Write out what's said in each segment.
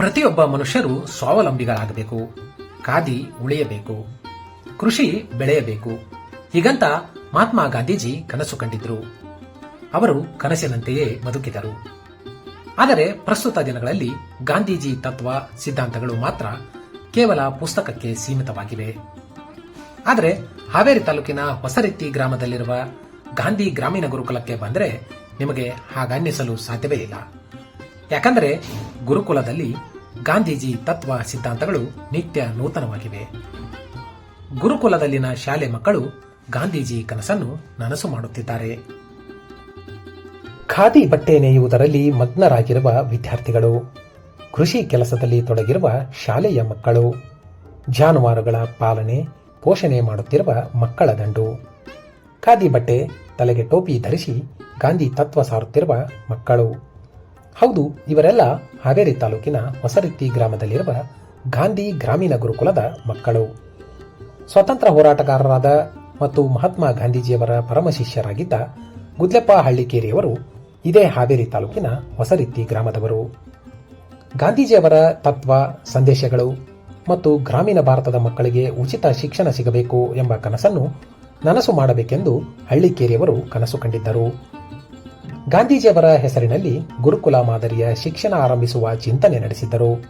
ಪ್ರತಿಯೊಬ್ಬ ಮನುಷ್ಯರು ಸ್ವಾವಲಂಬಿಗಳಾಗಬೇಕು, ಖಾದಿ ಉಳಿಯಬೇಕು, ಕೃಷಿ ಬೆಳೆಯಬೇಕು. ಹೀಗಂತ ಮಹಾತ್ಮ ಗಾಂಧೀಜಿ ಕನಸು ಕಂಡಿದ್ರು. ಅವರು ಕನಸಿನಂತೆಯೇ ಬದುಕಿದರು. ಆದರೆ ಪ್ರಸ್ತುತ ದಿನಗಳಲ್ಲಿ ಗಾಂಧೀಜಿ ತತ್ವ ಸಿದ್ಧಾಂತಗಳು ಮಾತ್ರ ಕೇವಲ ಪುಸ್ತಕಕ್ಕೆ ಸೀಮಿತವಾಗಿವೆ. ಆದರೆ ಹಾವೇರಿ ತಾಲೂಕಿನ ಹೊಸರೆತ್ತಿ ಗ್ರಾಮದಲ್ಲಿರುವ ಗಾಂಧಿ ಗ್ರಾಮೀಣ ಗುರುಕುಲಕ್ಕೆ ಬಂದರೆ ನಿಮಗೆ ಹಾಗನ್ನಿಸಲು ಸಾಧ್ಯವೇ ಇಲ್ಲ. ಯಾಕಂದರೆ ಗುರುಕುಲದಲ್ಲಿ ಗಾಂಧೀಜಿ ತತ್ವ ಸಿದ್ಧಾಂತಗಳು ನಿತ್ಯ ನೂತನವಾಗಿವೆ. ಗುರುಕುಲದಲ್ಲಿನ ಶಾಲೆ ಮಕ್ಕಳು ಗಾಂಧೀಜಿ ಕನಸನ್ನು ನನಸು ಮಾಡುತ್ತಿದ್ದಾರೆ. ಖಾದಿ ಬಟ್ಟೆ ನೇಯುವುದರಲ್ಲಿ ಮಗ್ನರಾಗಿರುವ ವಿದ್ಯಾರ್ಥಿಗಳು, ಕೃಷಿ ಕೆಲಸದಲ್ಲಿ ತೊಡಗಿರುವ ಶಾಲೆಯ ಮಕ್ಕಳು, ಜಾನುವಾರುಗಳ ಪಾಲನೆ, ಪೋಷಣೆ ಮಾಡುತ್ತಿರುವ ಮಕ್ಕಳ ದಂಡು. ಖಾದಿ ಬಟ್ಟೆ ತಲೆಗೆ ಟೋಪಿ ಧರಿಸಿ ಗಾಂಧಿ ತತ್ವ ಸಾರುತ್ತಿರುವ ಮಕ್ಕಳು. ಹೌದು, ಇವರೆಲ್ಲ ಹಾವೇರಿ ತಾಲೂಕಿನ ಹೊಸರಿತ್ತಿ ಗ್ರಾಮದಲ್ಲಿರುವ ಗಾಂಧಿ ಗ್ರಾಮೀಣ ಗುರುಕುಲದ ಮಕ್ಕಳು. ಸ್ವತಂತ್ರ ಹೋರಾಟಗಾರರಾದ ಮತ್ತು ಮಹಾತ್ಮ ಗಾಂಧೀಜಿಯವರ ಪರಮ ಶಿಷ್ಯರಾಗಿದ್ದ ಗುದ್ಲೆಪ್ಪ ಹಳ್ಳಿಕೇರಿಯವರು ಇದೇ ಹಾವೇರಿ ತಾಲೂಕಿನ ಹೊಸರಿತ್ತಿ ಗ್ರಾಮದವರು. ಗಾಂಧೀಜಿಯವರ ತತ್ವ, ಸಂದೇಶಗಳು ಮತ್ತು ಗ್ರಾಮೀಣ ಭಾರತದ ಮಕ್ಕಳಿಗೆ ಉಚಿತ ಶಿಕ್ಷಣ ಸಿಗಬೇಕು ಎಂಬ ಕನಸನ್ನು ನನಸು ಮಾಡಬೇಕೆಂದು ಹಳ್ಳಿಕೇರಿಯವರು ಕನಸು ಕಂಡಿದ್ದರು. ಗಾಂಧೀಜಿಯವರ ಹೆಸರಿನಲ್ಲಿ ಗುರುಕುಲ ಮಾದರಿಯ ಶಿಕ್ಷಣ ಆರಂಭಿಸುವ ಚಿಂತನೆ ನಡೆಸಿದ್ದರು.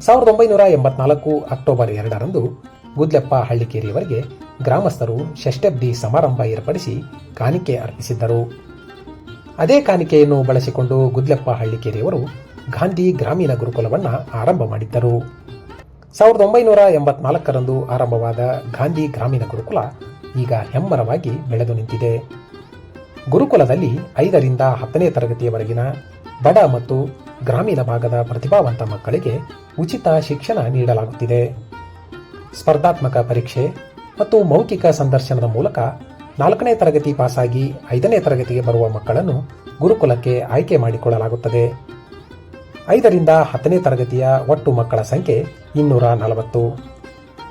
ಸಾವಿರದ ಒಂಬೈನೂರ ಎಂಬತ್ನಾಲ್ಕು ಅಕ್ಟೋಬರ್ ಎರಡರಂದು ಗುದ್ಲೆಪ್ಪ ಹಳ್ಳಿಕೇರಿಯವರಿಗೆ ಗ್ರಾಮಸ್ಥರು ಷಷ್ಠಬ್ದಿ ಸಮಾರಂಭ ಏರ್ಪಡಿಸಿ ಕಾಣಿಕೆ ಅರ್ಪಿಸಿದ್ದರು. ಅದೇ ಕಾಣಿಕೆಯನ್ನು ಬಳಸಿಕೊಂಡು ಗುದ್ಲೆಪ್ಪ ಹಳ್ಳಿಕೇರಿಯವರು ಗಾಂಧಿ ಗ್ರಾಮೀಣ ಗುರುಕುಲವನ್ನು ಆರಂಭ ಮಾಡಿದ್ದರು. ಸಾವಿರದ ಒಂಬೈನೂರ ಎಂಬತ್ನಾಲ್ಕರಂದು ಆರಂಭವಾದ ಗಾಂಧಿ ಗ್ರಾಮೀಣ ಗುರುಕುಲ ಈಗ ಹೆಮ್ಮರವಾಗಿ ಬೆಳೆದು ನಿಂತಿದೆ. ಗುರುಕುಲದಲ್ಲಿ ಐದರಿಂದ ಹತ್ತನೇ ತರಗತಿಯವರೆಗಿನ ಬಡ ಮತ್ತು ಗ್ರಾಮೀಣ ಭಾಗದ ಪ್ರತಿಭಾವಂತ ಮಕ್ಕಳಿಗೆ ಉಚಿತ ಶಿಕ್ಷಣ ನೀಡಲಾಗುತ್ತಿದೆ. ಸ್ಪರ್ಧಾತ್ಮಕ ಪರೀಕ್ಷೆ ಮತ್ತು ಮೌಖಿಕ ಸಂದರ್ಶನದ ಮೂಲಕ ನಾಲ್ಕನೇ ತರಗತಿ ಪಾಸಾಗಿ ಐದನೇ ತರಗತಿಗೆ ಬರುವ ಮಕ್ಕಳನ್ನು ಗುರುಕುಲಕ್ಕೆ ಆಯ್ಕೆ ಮಾಡಿಕೊಳ್ಳಲಾಗುತ್ತದೆ. ಐದರಿಂದ ಹತ್ತನೇ ತರಗತಿಯ ಒಟ್ಟು ಮಕ್ಕಳ ಸಂಖ್ಯೆ ಇನ್ನೂರ ನಲವತ್ತು.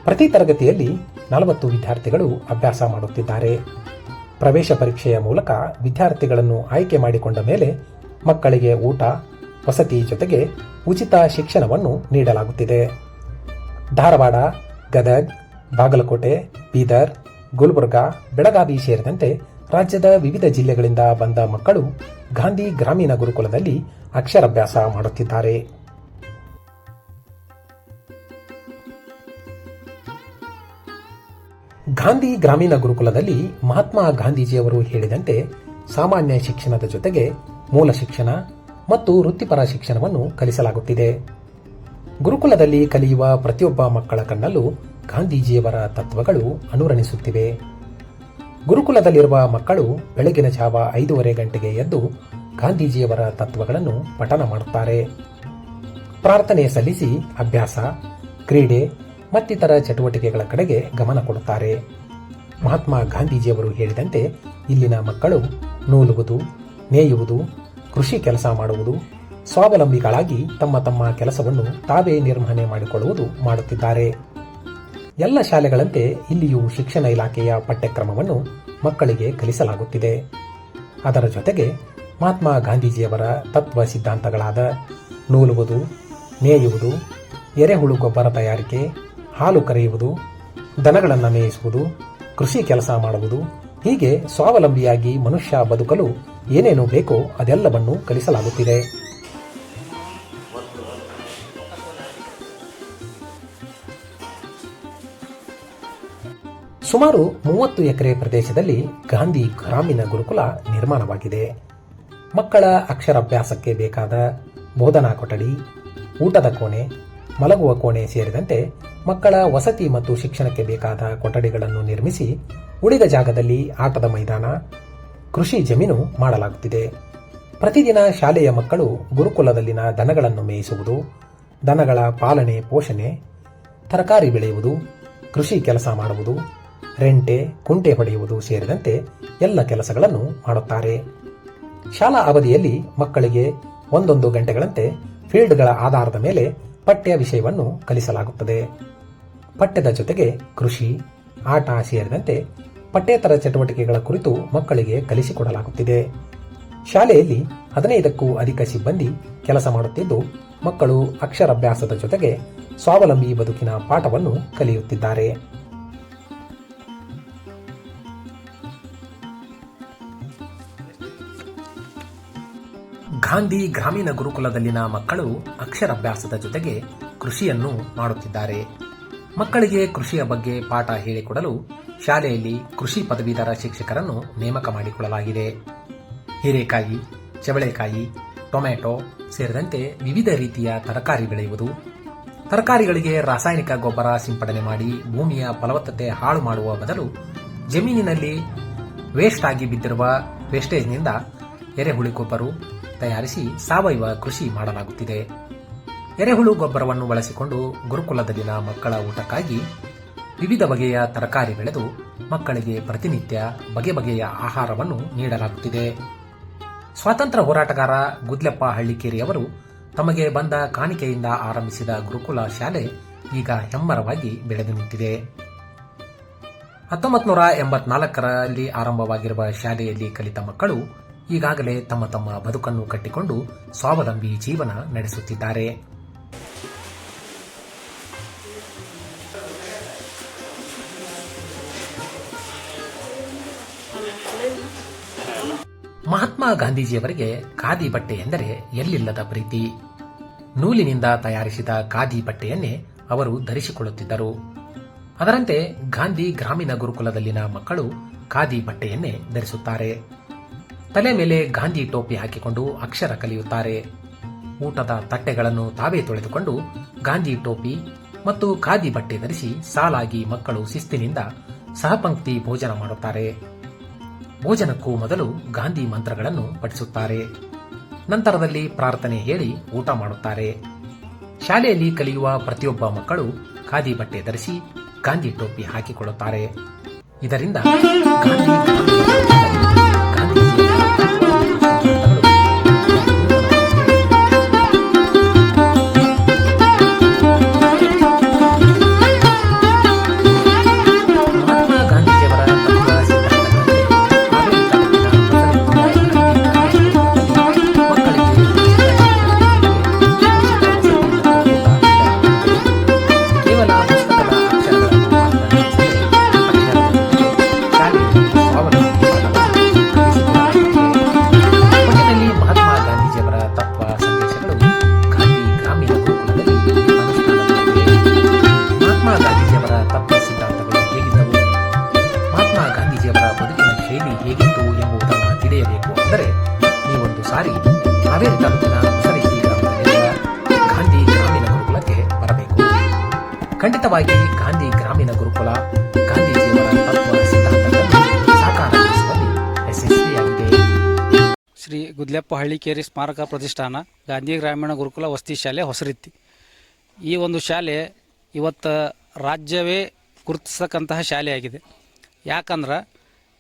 ಪ್ರತಿ ತರಗತಿಯಲ್ಲಿ ನಲವತ್ತು ವಿದ್ಯಾರ್ಥಿಗಳು ಅಭ್ಯಾಸ ಮಾಡುತ್ತಿದ್ದಾರೆ. ಪ್ರವೇಶ ಪರೀಕ್ಷೆಯ ಮೂಲಕ ವಿದ್ಯಾರ್ಥಿಗಳನ್ನು ಆಯ್ಕೆ ಮಾಡಿಕೊಂಡ ಮೇಲೆ ಮಕ್ಕಳಿಗೆ ಊಟ, ವಸತಿ ಜೊತೆಗೆ ಉಚಿತ ಶಿಕ್ಷಣವನ್ನು ನೀಡಲಾಗುತ್ತಿದೆ. ಧಾರವಾಡ, ಗದಗ್, ಬಾಗಲಕೋಟೆ, ಬೀದರ್, ಗುಲ್ಬರ್ಗ, ಬೆಳಗಾವಿ ಸೇರಿದಂತೆ ರಾಜ್ಯದ ವಿವಿಧ ಜಿಲ್ಲೆಗಳಿಂದ ಬಂದ ಮಕ್ಕಳು ಗಾಂಧಿ ಗ್ರಾಮೀಣ ಗುರುಕುಲದಲ್ಲಿ ಅಕ್ಷರಾಭ್ಯಾಸ ಮಾಡುತ್ತಿದ್ದಾರೆ. ಗಾಂಧಿ ಗ್ರಾಮೀಣ ಗುರುಕುಲದಲ್ಲಿ ಮಹಾತ್ಮ ಗಾಂಧೀಜಿಯವರು ಹೇಳಿದಂತೆ ಸಾಮಾನ್ಯ ಶಿಕ್ಷಣದ ಜೊತೆಗೆ ಮೂಲ ಶಿಕ್ಷಣ ಮತ್ತು ವೃತ್ತಿಪರ ಶಿಕ್ಷಣವನ್ನು ಕಲಿಸಲಾಗುತ್ತಿದೆ. ಗುರುಕುಲದಲ್ಲಿ ಕಲಿಯುವ ಪ್ರತಿಯೊಬ್ಬ ಮಕ್ಕಳ ಕಣ್ಣಲ್ಲೂ ಗಾಂಧೀಜಿಯವರ ತತ್ವಗಳು ಅನುರಣಿಸುತ್ತಿವೆ. ಗುರುಕುಲದಲ್ಲಿರುವ ಮಕ್ಕಳು ಬೆಳಗಿನ ಜಾವ ಐದೂವರೆ ಗಂಟೆಗೆ ಎದ್ದು ಗಾಂಧೀಜಿಯವರ ತತ್ವಗಳನ್ನು ಪಠನ ಮಾಡುತ್ತಾರೆ. ಪ್ರಾರ್ಥನೆ ಸಲ್ಲಿಸಿ ಅಭ್ಯಾಸ, ಕ್ರೀಡೆ ಮತ್ತಿತರ ಚಟುವಟಿಕೆಗಳ ಕಡೆಗೆ ಗಮನ ಕೊಡುತ್ತಾರೆ. ಮಹಾತ್ಮ ಗಾಂಧೀಜಿಯವರು ಹೇಳಿದಂತೆ ಇಲ್ಲಿನ ಮಕ್ಕಳು ನೂಲುವುದು, ನೇಯುವುದು, ಕೃಷಿ ಕೆಲಸ ಮಾಡುವುದು, ಸ್ವಾವಲಂಬಿಗಳಾಗಿ ತಮ್ಮ ತಮ್ಮ ಕೆಲಸವನ್ನು ತಾವೇ ನಿರ್ವಹಣೆ ಮಾಡಿಕೊಳ್ಳುವುದು ಮಾಡುತ್ತಿದ್ದಾರೆ. ಎಲ್ಲ ಶಾಲೆಗಳಂತೆ ಇಲ್ಲಿಯೂ ಶಿಕ್ಷಣ ಇಲಾಖೆಯ ಪಠ್ಯಕ್ರಮವನ್ನು ಮಕ್ಕಳಿಗೆ ಕಲಿಸಲಾಗುತ್ತಿದೆ. ಅದರ ಜೊತೆಗೆ ಮಹಾತ್ಮ ಗಾಂಧೀಜಿಯವರ ತತ್ವ ಸಿದ್ಧಾಂತಗಳಾದ ನೂಲುವುದು, ನೇಯುವುದು, ಎರೆಹುಳು ಗೊಬ್ಬರ ತಯಾರಿಕೆ ಹಾಲು ಕರೆಯುವುದು, ದನಗಳನ್ನು ಮೇಯಿಸುವುದು, ಕೃಷಿ ಕೆಲಸ ಮಾಡುವುದು, ಹೀಗೆ ಸ್ವಾವಲಂಬಿಯಾಗಿ ಮನುಷ್ಯ ಬದುಕಲು ಏನೇನು ಬೇಕೋ ಅದೆಲ್ಲವನ್ನು ಕಲಿಸಲಾಗುತ್ತಿದೆ. ಸುಮಾರು ಮೂವತ್ತು ಎಕರೆ ಪ್ರದೇಶದಲ್ಲಿ ಗಾಂಧಿ ಗ್ರಾಮೀಣ ಗುರುಕುಲ ನಿರ್ಮಾಣವಾಗಿದೆ. ಮಕ್ಕಳ ಅಕ್ಷರಾಭ್ಯಾಸಕ್ಕೆ ಬೇಕಾದ ಬೋಧನಾ ಕೊಠಡಿ, ಊಟದ ಕೋಣೆ ಮಲಗುವ ಕೋಣೆ ಸೇರಿದಂತೆ ಮಕ್ಕಳ ವಸತಿ ಮತ್ತು ಶಿಕ್ಷಣಕ್ಕೆ ಬೇಕಾದ ಕೊಠಡಿಗಳನ್ನು ನಿರ್ಮಿಸಿ ಉಳಿದ ಜಾಗದಲ್ಲಿ ಆಟದ ಮೈದಾನ, ಕೃಷಿ ಜಮೀನು ಮಾಡಲಾಗುತ್ತಿದೆ. ಪ್ರತಿದಿನ ಶಾಲೆಯ ಮಕ್ಕಳು ಗುರುಕುಲದಲ್ಲಿನ ದನಗಳನ್ನು ಮೇಯಿಸುವುದು, ದನಗಳ ಪಾಲನೆ, ಪೋಷಣೆ, ತರಕಾರಿ ಬೆಳೆಯುವುದು, ಕೃಷಿ ಕೆಲಸ ಮಾಡುವುದು, ರೆಂಟೆ, ಕುಂಟೆ ಹೊಡೆಯುವುದು ಸೇರಿದಂತೆ ಎಲ್ಲ ಕೆಲಸಗಳನ್ನು ಮಾಡುತ್ತಾರೆ. ಶಾಲಾ ಅವಧಿಯಲ್ಲಿ ಮಕ್ಕಳಿಗೆ ಒಂದೊಂದು ಗಂಟೆಗಳಂತೆ ಫೀಲ್ಡ್ಗಳ ಆಧಾರದ ಮೇಲೆ ಪಠ್ಯ ವಿಷಯವನ್ನು ಕಲಿಸಲಾಗುತ್ತದೆ. ಪಠ್ಯದ ಜೊತೆಗೆ ಕೃಷಿ, ಆಟ ಸೇರಿದಂತೆ ಪಠ್ಯೇತರ ಚಟುವಟಿಕೆಗಳ ಕುರಿತು ಮಕ್ಕಳಿಗೆ ಕಲಿಸಿಕೊಡಲಾಗುತ್ತಿದೆ. ಶಾಲೆಯಲ್ಲಿ ಹದಿನೈದಕ್ಕೂ ಅಧಿಕ ಸಿಬ್ಬಂದಿ ಕೆಲಸ ಮಾಡುತ್ತಿದ್ದು, ಮಕ್ಕಳು ಅಕ್ಷರಾಭ್ಯಾಸದ ಜೊತೆಗೆ ಸ್ವಾವಲಂಬಿ ಬದುಕಿನ ಪಾಠವನ್ನು ಕಲಿಯುತ್ತಿದ್ದಾರೆ. ಗಾಂಧಿ ಗ್ರಾಮೀಣ ಗುರುಕುಲದಲ್ಲಿನ ಮಕ್ಕಳು ಅಕ್ಷರಾಭ್ಯಾಸದ ಜೊತೆಗೆ ಕೃಷಿಯನ್ನು ಮಾಡುತ್ತಿದ್ದಾರೆ. ಮಕ್ಕಳಿಗೆ ಕೃಷಿಯ ಬಗ್ಗೆ ಪಾಠ ಹೇಳಿಕೊಡಲು ಶಾಲೆಯಲ್ಲಿ ಕೃಷಿ ಪದವೀಧರ ಶಿಕ್ಷಕರನ್ನು ನೇಮಕ ಮಾಡಿಕೊಳ್ಳಲಾಗಿದೆ. ಹೀರೆಕಾಯಿ, ಚವಳೆಕಾಯಿ, ಟೊಮ್ಯಾಟೊ ಸೇರಿದಂತೆ ವಿವಿಧ ರೀತಿಯ ತರಕಾರಿ ಬೆಳೆಯುವುದು. ತರಕಾರಿಗಳಿಗೆ ರಾಸಾಯನಿಕ ಗೊಬ್ಬರ ಸಿಂಪಡಣೆ ಮಾಡಿ ಭೂಮಿಯ ಫಲವತ್ತತೆ ಹಾಳು ಮಾಡುವ ಬದಲು ಜಮೀನಿನಲ್ಲಿ ವೇಸ್ಟ್ ಆಗಿ ಬಿದ್ದಿರುವ ವೇಸ್ಟೇಜ್ನಿಂದ ಎರೆಹುಳಿ ಗೊಬ್ಬರ ತಯಾರಿಸಿ ಸಾವಯವ ಕೃಷಿ ಮಾಡಲಾಗುತ್ತಿದೆ. ಎರೆಹುಳು ಗೊಬ್ಬರವನ್ನು ಬಳಸಿಕೊಂಡು ಗುರುಕುಲದಲ್ಲಿನ ಮಕ್ಕಳ ಊಟಕ್ಕಾಗಿ ವಿವಿಧ ಬಗೆಯ ತರಕಾರಿ ಬೆಳೆದು ಮಕ್ಕಳಿಗೆ ಪ್ರತಿನಿತ್ಯ ಬಗೆ ಬಗೆಯ ಆಹಾರವನ್ನು ನೀಡಲಾಗುತ್ತಿದೆ. ಸ್ವಾತಂತ್ರ್ಯ ಹೋರಾಟಗಾರ ಗುದ್ಲೆಪ್ಪ ಹಳ್ಳಿಕೇರಿಯವರು ತಮಗೆ ಬಂದ ಕಾಣಿಕೆಯಿಂದ ಆರಂಭಿಸಿದ ಗುರುಕುಲ ಶಾಲೆ ಈಗ ಹೆಮ್ಮರವಾಗಿ ಬೆಳೆದು ನಿಂತಿದೆ. ಹತ್ತೊಂಬತ್ತು ನೂರ ಎಂಬತ್ನಾಲ್ಕರಲ್ಲಿ ಆರಂಭವಾಗಿರುವ ಶಾಲೆಯಲ್ಲಿ ಕಲಿತ ಮಕ್ಕಳು ಈಗಾಗಲೇ ತಮ್ಮ ತಮ್ಮ ಬದುಕನ್ನು ಕಟ್ಟಿಕೊಂಡು ಸ್ವಾವಲಂಬಿ ಜೀವನ ನಡೆಸುತ್ತಿದ್ದಾರೆ. ಮಹಾತ್ಮ ಗಾಂಧೀಜಿಯವರಿಗೆ ಖಾದಿ ಬಟ್ಟೆ ಎಂದರೆ ಎಲ್ಲಿಲ್ಲದ ಪ್ರೀತಿ. ನೂಲಿನಿಂದ ತಯಾರಿಸಿದ ಖಾದಿ ಬಟ್ಟೆಯನ್ನೇ ಅವರು ಧರಿಸಿಕೊಳ್ಳುತ್ತಿದ್ದರು. ಅದರಂತೆ ಗಾಂಧಿ ಗ್ರಾಮೀಣ ಗುರುಕುಲದಲ್ಲಿನ ಮಕ್ಕಳು ಖಾದಿ ಬಟ್ಟೆಯನ್ನೇ ಧರಿಸುತ್ತಾರೆ. ತಲೆ ಮೇಲೆ ಗಾಂಧಿ ಟೋಪಿ ಹಾಕಿಕೊಂಡು ಅಕ್ಷರ ಕಲಿಯುತ್ತಾರೆ. ಊಟದ ತಟ್ಟೆಗಳನ್ನು ತಾವೇ ತೊಳೆದುಕೊಂಡು ಗಾಂಧಿ ಟೋಪಿ ಮತ್ತು ಖಾದಿ ಬಟ್ಟೆ ಧರಿಸಿ ಸಾಲಾಗಿ ಮಕ್ಕಳು ಶಿಸ್ತಿನಿಂದ ಸಹಪಂಕ್ತಿ ಭೋಜನ ಮಾಡುತ್ತಾರೆ. ಭೋಜನಕ್ಕೂ ಮೊದಲು ಗಾಂಧಿ ಮಂತ್ರಗಳನ್ನು ಪಠಿಸುತ್ತಾರೆ. ನಂತರದಲ್ಲಿ ಪ್ರಾರ್ಥನೆ ಹೇಳಿ ಊಟ ಮಾಡುತ್ತಾರೆ. ಶಾಲೆಯಲ್ಲಿ ಕಲಿಯುವ ಪ್ರತಿಯೊಬ್ಬ ಮಕ್ಕಳು ಖಾದಿ ಬಟ್ಟೆ ಧರಿಸಿ ಗಾಂಧಿ ಟೋಪಿ ಹಾಕಿಕೊಳ್ಳುತ್ತಾರೆ. ಇದರಿಂದ ತತ್ವ ಸಿದ್ಧಾಂತಗಳು ಹೇಗಿದ್ದವು? ಮಹಾತ್ಮ ಗಾಂಧೀಜಿಯವರ ಬದುಕಿನ ಶೈಲಿ ಹೇಗಿತ್ತು ಎಂಬುದನ್ನು ತಿಳಿಯಬೇಕು ಅಂದರೆ, ನೀವೊಂದು ಸಾರಿ ಹಾವೇರಿ ತಾಲೂಕಿನ ಹೊಸರಿಟ್ಟಿ ಗ್ರಾಮದಲ್ಲಿರುವ ಗಾಂಧಿ ಗ್ರಾಮೀಣ ಗುರುಕುಲಕ್ಕೆ ಬರಬೇಕು. ಖಂಡಿತವಾಗಿ ಗಾಂಧಿ ಗ್ರಾಮೀಣ ಗುರುಕುಲ ಶ್ರೀ ಗುದ್ಲೆಪ್ಪ ಹಳ್ಳಿಕೇರಿ ಸ್ಮಾರಕ ಪ್ರತಿಷ್ಠಾನ ಗಾಂಧಿ ಗ್ರಾಮೀಣ ಗುರುಕುಲ ವಸತಿ ಶಾಲೆ ಹೊಸರಿತ್ತಿ. ಈ ಒಂದು ಶಾಲೆ ಇವತ್ತು ರಾಜ್ಯವೇ ಗುರುತಿಸ್ತಕ್ಕಂತಹ ಶಾಲೆಯಾಗಿದೆ. ಯಾಕಂದ್ರೆ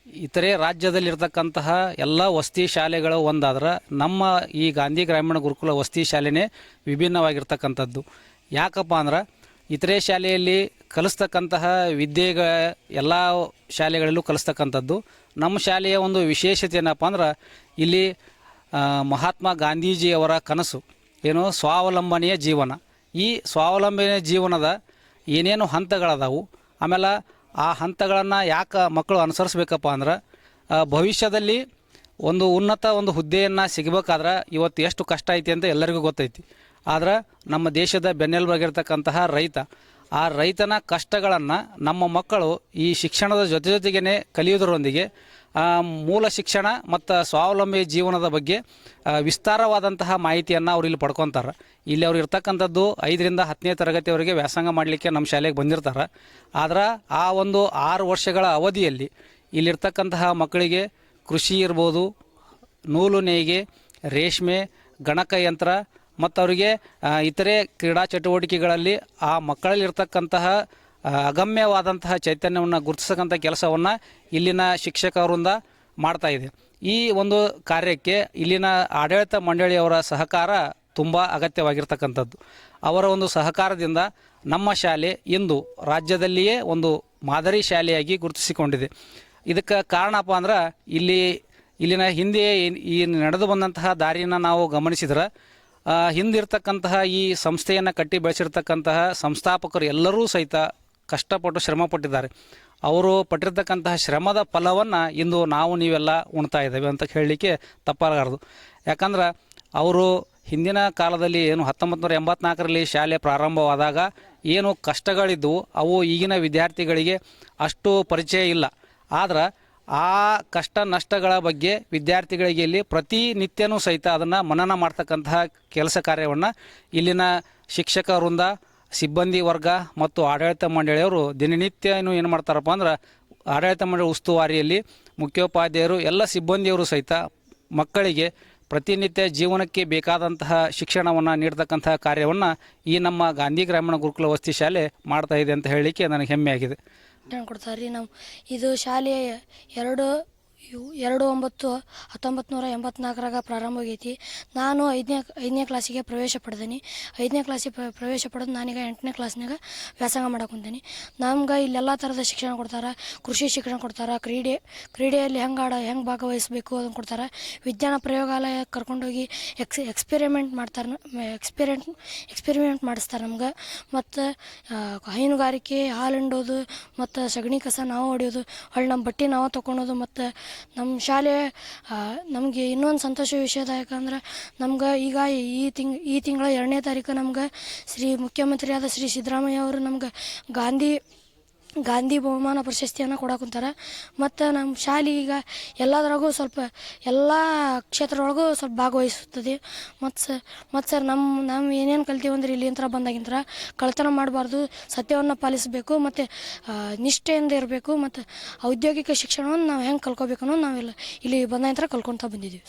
ಇತರೆ ರಾಜ್ಯದಲ್ಲಿರ್ತಕ್ಕಂತಹ ಎಲ್ಲ ವಸತಿ ಶಾಲೆಗಳು ಒಂದಾದ್ರೆ ನಮ್ಮ ಈ ಗಾಂಧಿ ಗ್ರಾಮೀಣ ಗುರುಕುಲ ವಸತಿ ಶಾಲೆನೇ ವಿಭಿನ್ನವಾಗಿರ್ತಕ್ಕಂಥದ್ದು. ಯಾಕಪ್ಪ ಅಂದ್ರೆ ಇತರೆ ಶಾಲೆಯಲ್ಲಿ ಕಲಿಸ್ತಕ್ಕಂತಹ ವಿದ್ಯೆಗ ಎಲ್ಲ ಶಾಲೆಗಳಲ್ಲೂ ಕಲಿಸ್ತಕ್ಕಂಥದ್ದು. ನಮ್ಮ ಶಾಲೆಯ ಒಂದು ವಿಶೇಷತೆ ಏನಪ್ಪ ಅಂದ್ರೆ ಇಲ್ಲಿ ಮಹಾತ್ಮ ಗಾಂಧೀಜಿಯವರ ಕನಸು, ಏನು ಸ್ವಾವಲಂಬನೆಯ ಜೀವನ. ಈ ಸ್ವಾವಲಂಬನೆಯ ಜೀವನದ ಏನೇನು ಹಂತಗಳದಾವು? ಆಮೇಲೆ ಆ ಹಂತಗಳನ್ನು ಯಾಕೆ ಮಕ್ಕಳು ಅನುಸರಿಸ್ಬೇಕಪ್ಪ ಅಂದ್ರೆ ಭವಿಷ್ಯದಲ್ಲಿ ಒಂದು ಉನ್ನತ ಒಂದು ಹುದ್ದೆಯನ್ನು ಸಿಗಬೇಕಾದ್ರೆ ಇವತ್ತು ಎಷ್ಟು ಕಷ್ಟ ಐತಿ ಅಂತ ಎಲ್ಲರಿಗೂ ಗೊತ್ತೈತಿ. ಆದ್ರೆ ನಮ್ಮ ದೇಶದ ಬೆನ್ನೆಲುಬಾಗಿರ್ತಕ್ಕಂತಹ ರೈತ, ಆ ರೈತನ ಕಷ್ಟಗಳನ್ನು ನಮ್ಮ ಮಕ್ಕಳು ಈ ಶಿಕ್ಷಣದ ಜೊತೆ ಜೊತೆಗೇ ಕಲಿಯೋದರೊಂದಿಗೆ ಮೂಲ ಶಿಕ್ಷಣ ಮತ್ತು ಸ್ವಾವಲಂಬಿ ಜೀವನದ ಬಗ್ಗೆ ವಿಸ್ತಾರವಾದಂತಹ ಮಾಹಿತಿಯನ್ನು ಅವ್ರು ಇಲ್ಲಿ ಪಡ್ಕೊತಾರೆ. ಇಲ್ಲಿ ಅವ್ರು ಇರ್ತಕ್ಕಂಥದ್ದು ಐದರಿಂದ ಹತ್ತನೇ ತರಗತಿಯವರೆಗೆ ವ್ಯಾಸಂಗ ಮಾಡಲಿಕ್ಕೆ ನಮ್ಮ ಶಾಲೆಗೆ ಬಂದಿರ್ತಾರೆ. ಆದ್ರೆ ಆ ಒಂದು ಆರು ವರ್ಷಗಳ ಅವಧಿಯಲ್ಲಿ ಇಲ್ಲಿರ್ತಕ್ಕಂತಹ ಮಕ್ಕಳಿಗೆ ಕೃಷಿ ಇರ್ಬೋದು, ನೂಲು ನೇಯ್ಗೆ, ರೇಷ್ಮೆ ಗಣಕಯಂತ್ರ ಮತ್ತು ಅವರಿಗೆ ಇತರೆ ಕ್ರೀಡಾ ಚಟುವಟಿಕೆಗಳಲ್ಲಿ ಆ ಮಕ್ಕಳಲ್ಲಿರ್ತಕ್ಕಂತಹ ಅಗಮ್ಯವಾದಂತಹ ಚೈತನ್ಯವನ್ನು ಗುರುತಿಸಕ್ಕಂಥ ಕೆಲಸವನ್ನು ಇಲ್ಲಿನ ಶಿಕ್ಷಕರಿಂದ ಮಾಡ್ತಾ ಇದೆ. ಈ ಒಂದು ಕಾರ್ಯಕ್ಕೆ ಇಲ್ಲಿನ ಆಡಳಿತ ಮಂಡಳಿಯವರ ಸಹಕಾರ ತುಂಬ ಅಗತ್ಯವಾಗಿರ್ತಕ್ಕಂಥದ್ದು. ಅವರ ಒಂದು ಸಹಕಾರದಿಂದ ನಮ್ಮ ಶಾಲೆ ಇಂದು ರಾಜ್ಯದಲ್ಲಿಯೇ ಒಂದು ಮಾದರಿ ಶಾಲೆಯಾಗಿ ಗುರುತಿಸಿಕೊಂಡಿದೆ. ಇದಕ್ಕೆ ಕಾರಣಪ್ಪ ಅಂದ್ರೆ ಇಲ್ಲಿ, ಇಲ್ಲಿನ ಹಿಂದೆಯೇ ಈ ನಡೆದು ಬಂದಂತಹ ದಾರಿಯನ್ನು ನಾವು ಗಮನಿಸಿದ್ರೆ ಹಿಂದಿರ್ತಕ್ಕಂತಹ ಈ ಸಂಸ್ಥೆಯನ್ನು ಕಟ್ಟಿ ಬೆಳೆಸಿರ್ತಕ್ಕಂತಹ ಸಂಸ್ಥಾಪಕರು ಎಲ್ಲರೂ ಸಹಿತ ಕಷ್ಟಪಟ್ಟು ಶ್ರಮ ಪಟ್ಟಿದ್ದಾರೆ. ಅವರು ಪಟ್ಟಿರ್ತಕ್ಕಂತಹ ಶ್ರಮದ ಫಲವನ್ನು ಇಂದು ನಾವು ನೀವೆಲ್ಲ ಉಣ್ತಾ ಇದ್ದೇವೆ ಅಂತ ಹೇಳಲಿಕ್ಕೆ ತಪ್ಪಾಗಲಾರದು ಯಾಕಂದ್ರೆ ಅವರು ಹಿಂದಿನ ಕಾಲದಲ್ಲಿ ಏನು ಹತ್ತೊಂಬತ್ತು ನೂರ ಎಂಬತ್ನಾಲ್ಕರಲ್ಲಿ ಶಾಲೆ ಪ್ರಾರಂಭವಾದಾಗ ಏನು ಕಷ್ಟಗಳಿದ್ದವು, ಅವು ಈಗಿನ ವಿದ್ಯಾರ್ಥಿಗಳಿಗೆ ಅಷ್ಟು ಪರಿಚಯ ಇಲ್ಲ. ಆದ್ರೆ ಆ ಕಷ್ಟ ನಷ್ಟಗಳ ಬಗ್ಗೆ ವಿದ್ಯಾರ್ಥಿಗಳಿಗೆ ಇಲ್ಲಿ ಪ್ರತಿನಿತ್ಯನೂ ಸಹಿತ ಅದನ್ನು ಮನನ ಮಾಡ್ತಕ್ಕಂತಹ ಕೆಲಸ ಕಾರ್ಯವನ್ನು ಇಲ್ಲಿನ ಶಿಕ್ಷಕ ವೃಂದ ಸಿಬ್ಬಂದಿ ವರ್ಗ ಮತ್ತು ಆಡಳಿತ ಮಂಡಳಿಯವರು ದಿನನಿತ್ಯ ಏನು ಮಾಡ್ತಾರಪ್ಪ ಅಂದ್ರೆ ಆಡಳಿತ ಮಂಡಳಿ ಉಸ್ತುವಾರಿಯಲ್ಲಿ ಮುಖ್ಯೋಪಾಧ್ಯಾಯರು ಎಲ್ಲ ಸಿಬ್ಬಂದಿಯವರು ಸಹಿತ ಮಕ್ಕಳಿಗೆ ಪ್ರತಿನಿತ್ಯ ಜೀವನಕ್ಕೆ ಬೇಕಾದಂತಹ ಶಿಕ್ಷಣವನ್ನು ನೀಡತಕ್ಕಂತಹ ಕಾರ್ಯವನ್ನು ಈ ನಮ್ಮ ಗಾಂಧಿ ಗ್ರಾಮೀಣ ಗುರುಕುಲ ವಸತಿ ಶಾಲೆ ಮಾಡ್ತಾ ಇದೆ ಅಂತ ಹೇಳಲಿಕ್ಕೆ ನನಗೆ ಹೆಮ್ಮೆ ಆಗಿದೆ ಕೊಡ್ತಾರೆ ರೀ ನಾವು. ಇದು ಶಾಲೆ ಎರಡು ಇವು ಎರಡು ಒಂಬತ್ತು ಹತ್ತೊಂಬತ್ತು ನೂರ ಎಂಬತ್ನಾಲ್ಕರಾಗ ಪ್ರಾರಂಭ ಆಗೈತಿ. ನಾನು ಐದನೇ ಐದನೇ ಕ್ಲಾಸಿಗೆ ಪ್ರವೇಶ ಪಡೆದೀನಿ. ಐದನೇ ಕ್ಲಾಸಿಗೆ ಪ್ರವೇಶ ಪಡೆದು ನಾನೀಗ ಎಂಟನೇ ಕ್ಲಾಸ್ನಾಗ ವ್ಯಾಸಂಗ ಮಾಡಕ್ಕೆ ನಮ್ಗೆ ಇಲ್ಲೆಲ್ಲ ಥರದ ಶಿಕ್ಷಣ ಕೊಡ್ತಾರೆ. ಕೃಷಿ ಶಿಕ್ಷಣ ಕೊಡ್ತಾರೆ. ಕ್ರೀಡೆ, ಕ್ರೀಡೆಯಲ್ಲಿ ಹೆಂಗೆ ಆಡ, ಹೆಂಗೆ ಭಾಗವಹಿಸಬೇಕು ಅದನ್ನು ಕೊಡ್ತಾರೆ. ವಿಜ್ಞಾನ ಪ್ರಯೋಗಾಲಯ ಕರ್ಕೊಂಡೋಗಿ ಎಕ್ಸ್ ಎಕ್ಸ್ಪೆರಿಮೆಂಟ್ ಮಾಡ್ತಾರೆ ಎಕ್ಸ್ಪೆರಿಮೆಂಟ್ ಎಕ್ಸ್ಪೆರಿಮೆಂಟ್ ಮಾಡಿಸ್ತಾರೆ ನಮ್ಗೆ. ಮತ್ತು ಹೈನುಗಾರಿಕೆ, ಹಾಲು ಹಿಂಡೋದು, ಮತ್ತು ಸಗಣಿ ಕಸ ನಾವು ಹೊಡೆಯೋದು ಹೊಳ್ಳಿ ನಮ್ಮ ಬಟ್ಟೆ ನಾವು ತೊಗೊಳೋದು ಮತ್ತು ನಮ್ಮ ಶಾಲೆ ನಮಗೆ ಇನ್ನೊಂದು ಸಂತೋಷ ವಿಷಯದಾಯಕ ಅಂದ್ರೆ ನಮ್ಗೆ ಈಗ ಈ ತಿಂಗ್, ಈ ತಿಂಗಳ ಎರಡನೇ ತಾರೀಕು ನಮ್ಗೆ ಶ್ರೀ ಮುಖ್ಯಮಂತ್ರಿಯಾದ ಶ್ರೀ ಸಿದ್ದರಾಮಯ್ಯ ಅವರು ನಮ್ಗೆ ಗಾಂಧಿ ಗಾಂಧಿ ಬಹುಮಾನ ಪ್ರಶಸ್ತಿಯನ್ನು ಕೊಡಕುಂತಾರೆ. ಮತ್ತು ನಮ್ಮ ಶಾಲೆ ಈಗ ಎಲ್ಲದರಾಗೂ ಸ್ವಲ್ಪ ಎಲ್ಲ ಕ್ಷೇತ್ರದೊಳಗೂ ಸ್ವಲ್ಪ ಭಾಗವಹಿಸುತ್ತದೆ. ಮತ್ತು ಸ ಮತ್ತು ಸರ್ ನಮ್ಮ ನಾವು ಏನೇನು ಕಲ್ತೀವಿ ಅಂದ್ರೆ ಇಲ್ಲಿ ಕಳ್ತನ ಮಾಡಬಾರ್ದು, ಸತ್ಯವನ್ನು ಪಾಲಿಸಬೇಕು, ಮತ್ತು ನಿಷ್ಠೆಯಿಂದ ಇರಬೇಕು, ಮತ್ತು ಔದ್ಯೋಗಿಕ ಶಿಕ್ಷಣವನ್ನು ನಾವು ಹೆಂಗೆ ಕಲ್ಕೋಬೇಕು ಅನ್ನೋದು ನಾವೆಲ್ಲ ಇಲ್ಲಿ ಬಂದಾಗಿಂತರ ಕಲ್ಕೊತಾ ಬಂದಿದ್ದೀವಿ